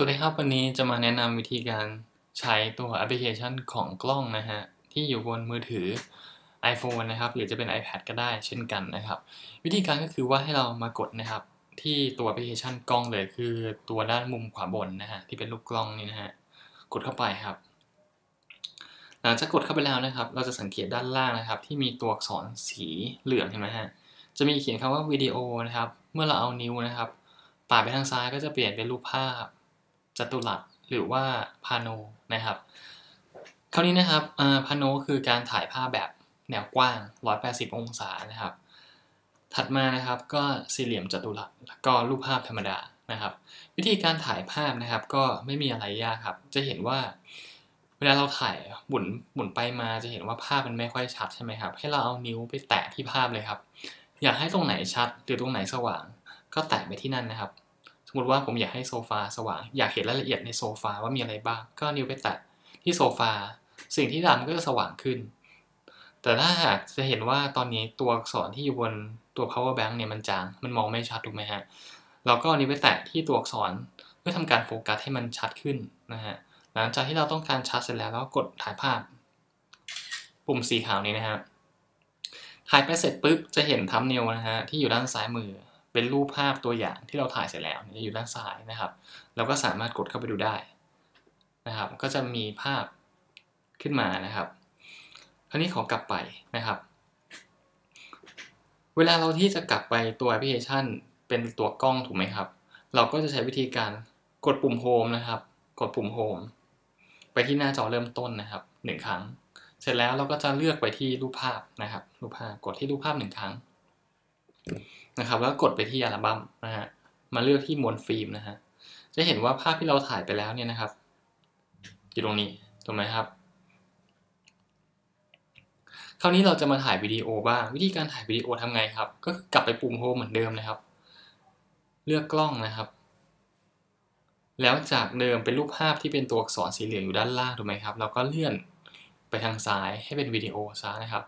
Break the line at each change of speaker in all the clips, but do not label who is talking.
สวัสดีครับ วันนี้จะมาแนะนำวิธีการใช้ตัวแอปพลิเคชันของกล้องนะฮะ ที่อยู่บนมือถือ iPhone นะครับ หรือจะเป็น iPad ก็ได้เช่นกันนะครับ วิธีการก็คือว่าให้เรามากดนะครับ ที่ตัวแอปพลิเคชันกล้องเลยคือตัวด้านมุมขวาบนนะฮะ ที่เป็นรูปกล้องนี่นะฮะ กดเข้าไปครับ หลังจากกดเข้าไปแล้วนะครับ เราจะสังเกตด้านล่างนะครับ ที่มีตัวอักษรสีเหลืองเห็นไหมฮะจะมีเขียนคำว่าวิดีโอนะครับ เมื่อเราเอานิ้วนะครับปาดไปทางซ้ายก็จะเปลี่ยนเป็นรูปภาพ จัตุรัสหรือว่าพาโนนะครับ คราวนี้นะครับพาโนคือการถ่ายภาพแบบแนวกว้าง 180 องศานะครับ ถัดมานะครับก็สี่เหลี่ยมจัตุรัสแล้วก็รูปภาพธรรมดานะครับ วิธีการถ่ายภาพนะครับก็ไม่มีอะไรยากครับ จะเห็นว่า เวลาเราถ่ายหมุนหมุนไปมาจะเห็นว่าภาพมันไม่ค่อยชัดใช่ไหมครับ ให้เราเอานิ้วไปแตะที่ภาพเลยครับ อยากให้ตรงไหนชัดหรือตรงไหนสว่าง ก็แตะไปที่นั่นนะครับ สมมติว่าผมอยากให้โซฟาสว่าง อยากเห็นรายละเอียดในโซฟาว่ามีอะไรบ้าง ก็นิ้วไปแตะที่โซฟา สิ่งที่ดำก็จะสว่างขึ้น แต่ถ้าหากจะเห็นว่าตอนนี้ตัวอักษรที่อยู่บนตัว power bank เนี่ยมันจาง มันมองไม่ชัดถูกไหมฮะเราก็นิ้วไปแตะที่ตัวอักษรเพื่อทำการโฟกัสให้มันชัดขึ้นนะฮะ หลังจากที่เราต้องการชัดเสร็จแล้วเราก็กดถ่ายภาพ ปุ่มสีขาวนี้นะฮะถ่ายไปเสร็จปุ๊บจะเห็นทัมเนลนะฮะที่อยู่ด้านซ้ายมือ เป็นรูปภาพตัวอย่างที่เราถ่ายเสร็จแล้วจะอยู่ด้านซ้ายนะครับ เราก็สามารถกดเข้าไปดูได้นะครับ ก็จะมีภาพขึ้นมานะครับ คราวนี้ขอกลับไปนะครับ เวลาเราที่จะกลับไปตัวแอปพลิเคชัน เป็นตัวกล้องถูกไหมครับ เราก็จะใช้วิธีการกดปุ่มโฮมนะครับ กดปุ่มโฮมไปที่หน้าจอเริ่มต้นนะครับหนึ่งครั้ง เสร็จแล้วเราก็จะเลือกไปที่รูปภาพนะครับ รูปภาพ กดที่รูปภาพหนึ่งครั้ง นะครับแล้วกดไปที่อัลบั้มนะฮะมาเลือกที่มวลฟิล์มนะฮะจะเห็นว่าภาพที่เราถ่ายไปแล้วเนี่ยนะครับ อยู่ตรงนี้ถูกไหมครับ คราวนี้เราจะมาถ่ายวิดีโอบ้าง วิธีการถ่ายวิดีโอทำไงครับ ก็กลับไปปุ่มโฮมเหมือนเดิมนะครับ เลือกกล้องนะครับ แล้วจากเดิมเป็นรูปภาพที่เป็นตัวอักษรสีเหลืองอยู่ด้านล่างถูกไหมครับ เราก็เลื่อนไปทางซ้ายให้เป็นวิดีโอซะนะครับ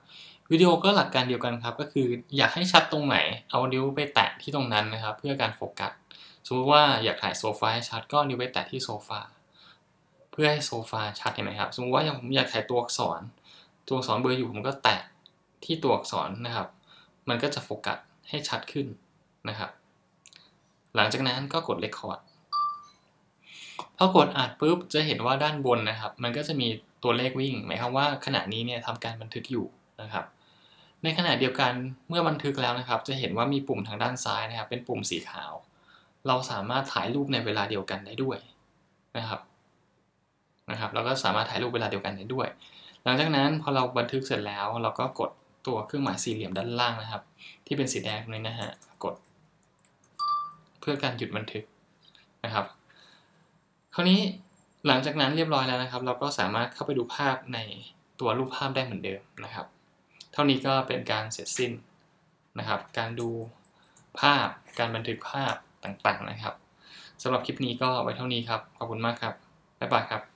วิดีโอก็หลักการเดียวกันครับ ก็คืออยากให้ชัดตรงไหน เอานิ้วไปแตะที่ตรงนั้นนะครับ เพื่อการโฟกัส สมมติว่าอยากถ่ายโซฟาให้ชัดก็นิ้วไปแตะที่โซฟา เพื่อให้โซฟาชัดเห็นไหมครับ สมมติว่าอย่างผมอยากถ่ายตัวอักษร ตัวอักษรเบอร์อยู่ผมก็แตะที่ตัวอักษรนะครับ มันก็จะโฟกัสให้ชัดขึ้นนะครับ หลังจากนั้นก็กดเลคคอร์ดพอกดอัดปุ๊บจะเห็นว่าด้านบนนะครับ มันก็จะมีตัวเลขวิ่ง หมายความว่าขณะนี้เนี่ยทำการบันทึกอยู่นะครับ ในขณะเดียวกันเมื่อบันทึกแล้วนะครับ จะเห็นว่ามีปุ่มทางด้านซ้ายนะครับ เป็นปุ่มสีขาว เราสามารถถ่ายรูปในเวลาเดียวกันได้ด้วยนะครับนะครับเราก็สามารถถ่ายรูปเวลาเดียวกันได้ด้วย หลังจากนั้นพอเราบันทึกเสร็จแล้ว เราก็กดตัวเครื่องหมายสี่เหลี่ยมด้านล่างนะครับ ที่เป็นสีแดงนี้นะฮะกด เพื่อการหยุดบันทึกนะครับ คราวนี้หลังจากนั้นเรียบร้อยแล้วนะครับ เราก็สามารถเข้าไปดูภาพในตัวรูปภาพได้เหมือนเดิมนะครับ เท่านี้ก็เป็นการเสร็จสิ้นนะครับ การดูภาพ การบันทึกภาพต่างๆนะครับสำหรับคลิปนี้ก็ไว้เท่านี้ครับ ขอบคุณมากครับ บ๊ายบายครับ